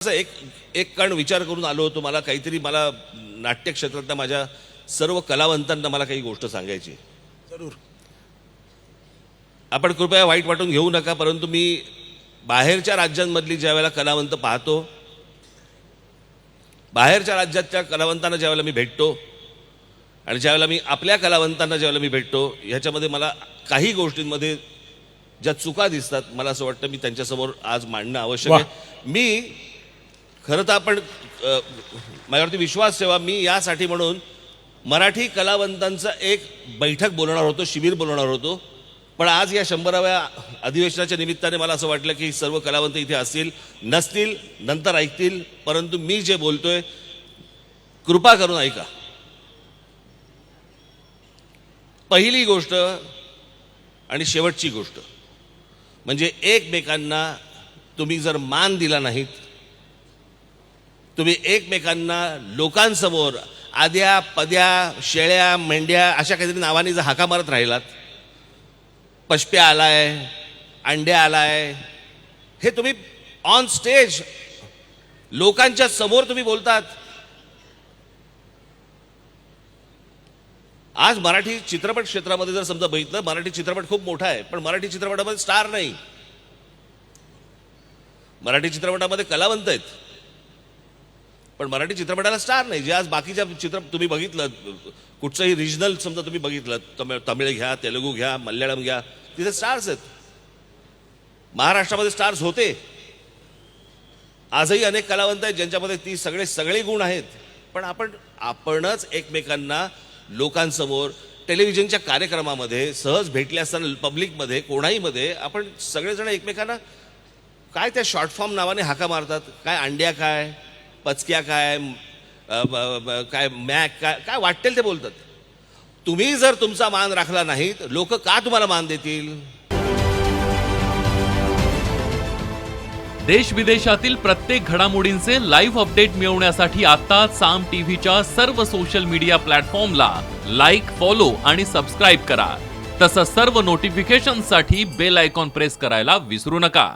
असं एक एक कारण विचार करून आलो होतो मला काहीतरी मला नाट्य क्षेत्रातल्या माझ्या सर्व कलावंतांना मला काही गोष्ट सांगायची. जरूर. आपण कृपया वाईट वाटून घेऊ नका परंतु मी बाहेरच्या राज्यांमधली ज्या वेळेला कलावंत पाहतो बाहेरच्या राज्यातल्या कलावंतांना ज्यावेळेला मी भेटतो आणि ज्यावेळेला मी आपल्या कलावंतांना ज्यावेळेला मी भेटतो ह्याच्यामध्ये मला काही गोष्टींमध्ये ज्या चुका दिसतात मला असं वाटतं मी त्यांच्यासमोर आज मांडणं आवश्यक आहे. मी खरं तर आपण माझ्यावरती विश्वास ठेवा मी यासाठी म्हणून मराठी कलावंतांचा एक बैठक बोलवणार होतो शिबिर बोलवणार होतो. पण आज या शंभराव्या अधिवेशनाच्या निमित्ताने मला असं वाटलं की सर्व कलावंत इथे असतील नसतील नंतर ऐकतील परंतु मी जे बोलतोय कृपा करून ऐका. पहिली गोष्ट आणि शेवटची गोष्ट. म्हणजे एकमेकांना तुम्ही जर मान दिला नाहीत तुम्ही एकमेकांना लोकांसमोर आद्या पद्या शेळ्या मेंढ्या अशा काहीतरी नावाने जर हाका मारत राहिलात पशप्या आलाय अंड्या आलाय हे तुम्ही ऑन स्टेज लोकांच्या समोर तुम्ही बोलतात. आज मराठी चित्रपट क्षेत्रामध्ये जर समजा बघितलं मराठी चित्रपट खूप मोठा आहे पण मराठी चित्रपटामध्ये स्टार नाही. मराठी चित्रपटामध्ये कलावंत आहेत. पण मराठी चित्रपटाला स्टार नाही. जे आज बाकीच्या चित्र तुम्ही बघितलं कुठचंही रिजनल समजा तुम्ही बघितलं तमिळ तमिळ घ्या तेलुगू घ्या मल्याळम घ्या तिथे स्टार्स आहेत. महाराष्ट्रामध्ये स्टार्स होते. आजही अनेक कलावंत आहेत ज्यांच्यामध्ये ती सगळे सगळे गुण आहेत. पण आपण आपणच एकमेकांना लोकांसमोर टेलिव्हिजनच्या कार्यक्रमामध्ये सहज भेटले असताना पब्लिकमध्ये कोणाहीमध्ये आपण सगळेजण एकमेकांना काय त्या शॉर्ट फॉर्म नावाने हाका मारतात? काय अंड्या काय? पचक्या काय काय मॅक काय काय वाटेल ते बोलतात. तुम्ही जर तुमचा मान राखला नाहीत लोक का तुम्हाला मान देतील? देश विदेशातील प्रत्येक घडामोडींचे लाईव्ह अपडेट मिळवण्यासाठी आता साम टीव्हीच्या सर्व सोशल मीडिया प्लॅटफॉर्मला लाईक फॉलो आणि सबस्क्राईब करा. तसंच सर्व नोटिफिकेशनसाठी बेल आयकॉन प्रेस करायला विसरू नका.